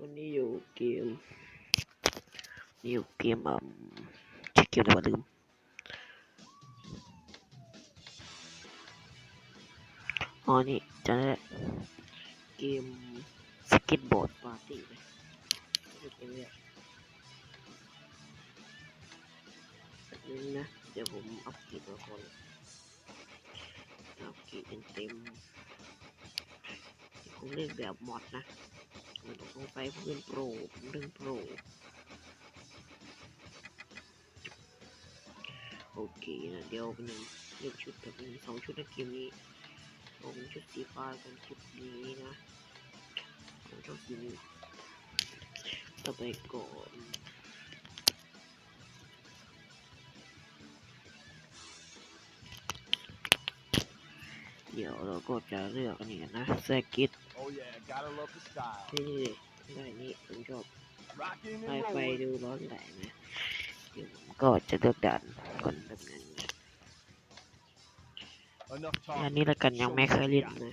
วันนี้อยู่เกมนี่อยู่เกมอ่าชื่อเกมอะไรวะลืมอ๋อนี่จะได้เกมสเก็ตบอร์ดปาร์ตี้นะชื่อเกมเนี่ยนึงนะ เดี๋ยวผมอัปเกรดตัวครอัปเกรดเต็มผมเล่นแบบมอดนะ ไปผมเป็นโปรผมเล่นโปรโอเคนะเดี๋ยวเป็นเลือกชุดแบบนี้สองชุดในเกมนี้ผมชุดสีฟ้ากับชุดนี้นะผมชอบสีนี้ต่อไปก่อนเดี๋ยวเราก็จะเลือกอันนี้กันนะแซกิต Oh yeah, gotta love the style. นี่ได้นี่ผมชอบ Rocking ไฟ and ไฟ rolling. ดูร้อนแรงนะเดี๋ยวผมก็จะเลือกด่านคนแบบนั้นนะ Enough อัน talk. นี้ละกันยังไม่เคยเล่นนะ